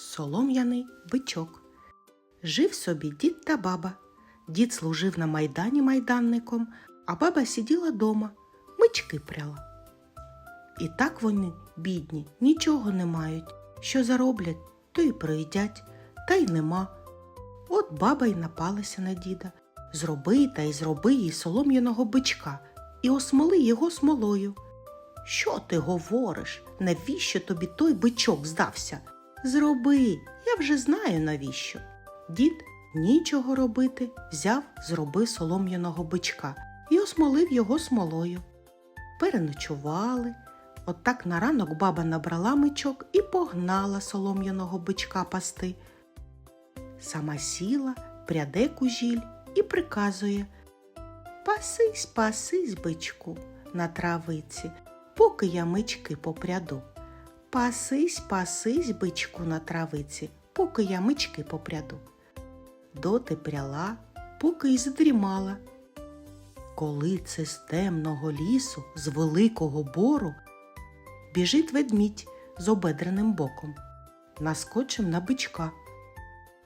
Солом'яний бичок. Жив собі дід та баба. Дід служив на майдані майданником, а баба сиділа дома, мички пряла. І так вони, бідні, нічого не мають. Що зароблять, то й проїдять, та й нема. От баба й напалася на діда. Зроби та й зроби їй солом'яного бичка і осмоли його смолою. Що ти говориш? Навіщо тобі той бичок здався? Зроби, я вже знаю навіщо. Дід нічого робити, взяв, зробив солом'яного бичка і осмолив його смолою. Переночували. От так на ранок баба набрала мичок і погнала солом'яного бичка пасти. Сама сіла, пряде кужіль і приказує Пасись, пасись, бичку, на травиці, поки я мички попряду. Пасись, пасись, бичку на травиці, поки я мички попряду. Доти пряла, поки й задрімала. Коли це з темного лісу, з великого бору, біжить ведмідь з обедреним боком, наскочив на бичка.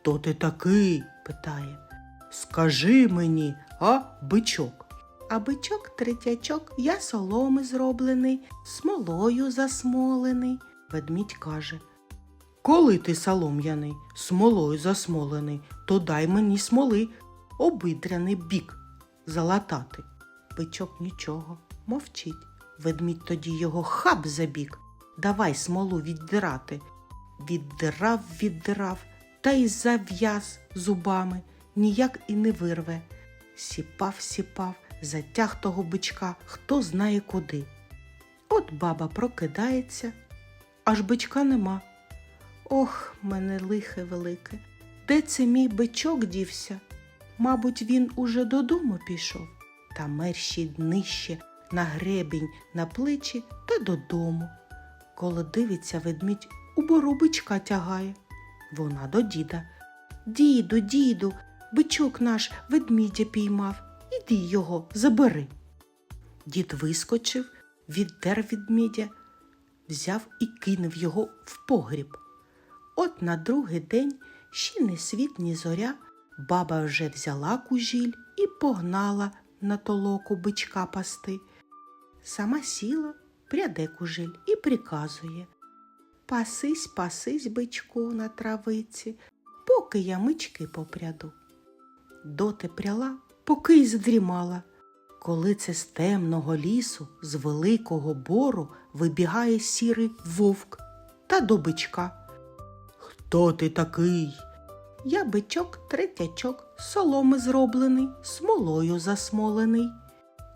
То ти такий? питає. Скажи мені, а бичок? А бичок третячок, я соломи зроблений, смолою засмолений. Ведмідь каже. Коли ти солом'яний, смолою засмолений, то дай мені смоли, обидряний бік залатати. Бичок нічого, мовчить. Ведмідь тоді його хап за бік. Давай смолу віддирати. Віддирав, віддирав, та й зав'яз зубами, ніяк і не вирве. Сіпав, сіпав, затяг того бичка, хто знає куди. От баба прокидається, аж бичка нема. Ох, мене лихе велике, де це мій бичок дівся? Мабуть, він уже додому пішов, та мерщій нижче на гребінь, на плечі та додому. Коли дивиться ведмідь, у бору бичка тягає. Вона до діда. Діду, діду, бичок наш ведмідя піймав. Іди його, забери. Дід вискочив, віддер ведмідя, взяв і кинув його в погріб. От на другий день ще не світ, ні зоря, баба вже взяла кужіль і погнала на толоку бичка пасти. Сама сіла, пряде кужіль і приказує Пасись, пасись, бичку на травиці, поки я мички попряду. Доти пряла, поки й задрімала. Коли це з темного лісу, з великого бору вибігає сірий вовк та до бичка. Хто ти такий? Я бичок третячок, соломи зроблений, смолою засмолений.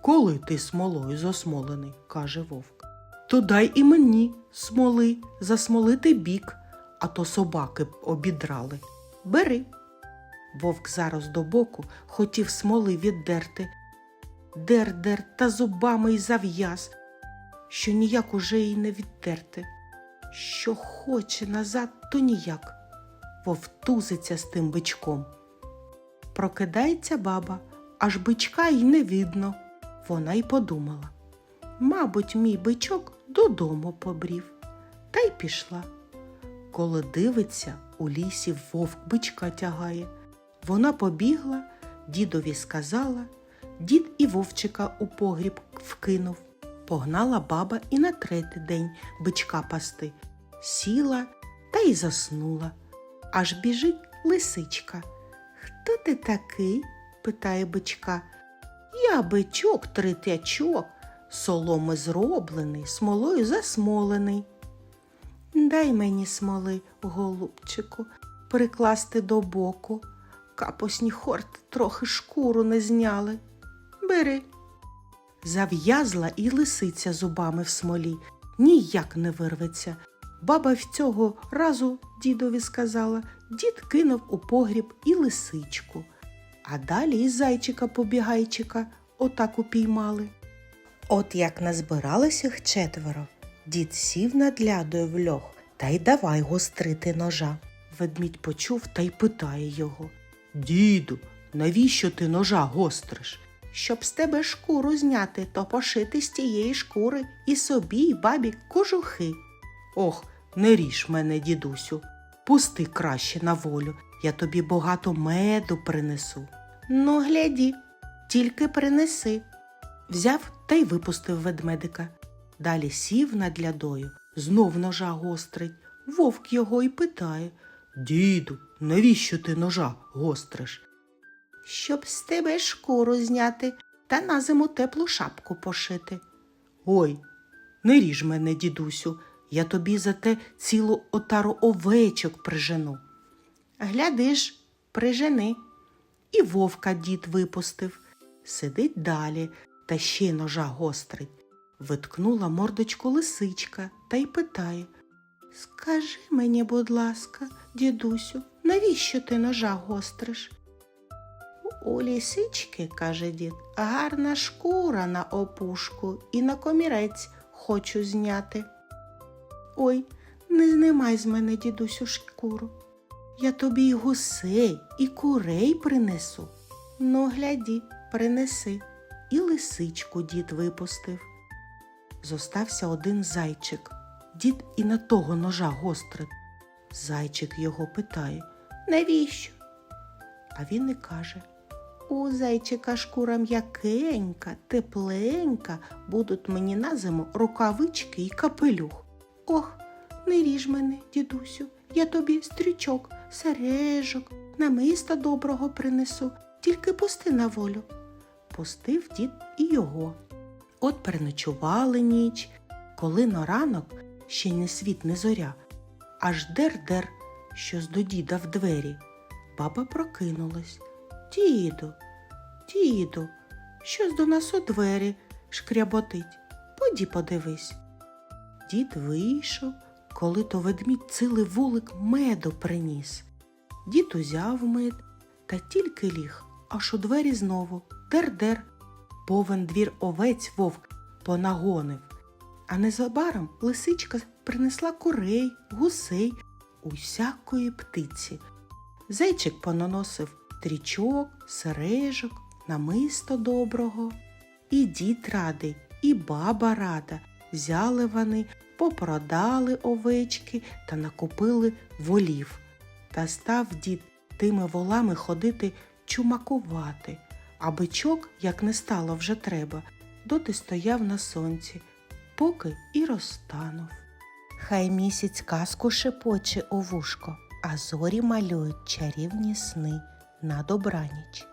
Коли ти смолою засмолений, каже вовк, то дай і мені смоли, засмолити бік, а то собаки б обідрали. Бери. Вовк зараз до боку хотів смоли віддерти. Дер-дер та зубами й зав'яз, що ніяк уже й не віддерти. Що хоче назад, то ніяк. Вовтузиться з тим бичком. Прокидається баба, аж бичка й не видно. Вона й подумала. Мабуть, мій бичок додому побрів, та й пішла. Коли дивиться, у лісі вовк бичка тягає. Вона побігла, дідові сказала, дід і вовчика у погріб вкинув. Погнала баба і на третій день бичка пасти. Сіла та й заснула. Аж біжить лисичка. Хто ти такий? питає бичка. Я бичок третячок, соломи зроблений, смолою засмолений. Дай мені смоли, голубчику, прикласти до боку. Капосні хорти трохи шкуру не зняли. Бери. Зав'язла і лисиця зубами в смолі, ніяк не вирветься. Баба в цього разу дідові сказала, дід кинув у погріб і лисичку. А далі і зайчика побігайчика отак упіймали. От як назбиралося їх четверо, дід сів над лядою в льох та й давай гострити ножа. Ведмідь почув та й питає його Діду, навіщо ти ножа гостриш? Щоб з тебе шкуру зняти, то пошити з тієї шкури і собі, і бабі кожухи. Ох, не ріж мене, дідусю, пусти краще на волю, я тобі багато меду принесу. Ну, гляді, тільки принеси. Взяв та й випустив ведмедика. Далі сів над лядою, знов ножа гострить. Вовк його й питає Діду, навіщо ти ножа гостриш? Щоб з тебе шкуру зняти та на зиму теплу шапку пошити. Ой, не ріж мене, дідусю, я тобі за те цілу отару овечок прижену. Гляди ж, прижени. І вовка дід випустив. Сидить далі та ще ножа гострить. Виткнула мордочку лисичка та й питає Скажи мені, будь ласка, дідусю, навіщо ти ножа гостриш? У лісички, каже дід, гарна шкура на опушку і на комірець хочу зняти. Ой, не знімай з мене, дідусю, шкуру. Я тобі й гусей, і курей принесу. Ну, гляді, принеси. І лисичку дід випустив. Зостався один зайчик. Дід і на того ножа гострить. Зайчик його питає Навіщо? А він і каже У зайчика шкура м'якенька, тепленька, будуть мені на зиму рукавички і капелюх. Ох, не ріж мене, дідусю, я тобі стрічок, сережок, намиста доброго принесу, тільки пусти на волю. Пустив дід і його. От переночували ніч, коли на ранок ще не світ, не зоря, аж дер-дер, щось до діда в двері. Баба прокинулась. Діду, діду, щось до нас у двері шкряботить. Поді подивись. Дід вийшов, коли то ведмідь цілий вулик меду приніс. Дід узяв мед та тільки ліг, аж у двері знову дер-дер. Повен двір овець вовк понагонив. А незабаром лисичка принесла курей, гусей, усякої птиці. Зайчик понаносив трічок, сережок, намисто доброго. І дід радий, і баба рада. Взяли вони, попродали овечки та накупили волів. Та став дід тими волами ходити чумакувати, а бичок, як не стало вже треба, доти стояв на сонці, поки і розтанув. Хай місяць казку шепоче у вушко, а зорі малюють чарівні сни на добраніч.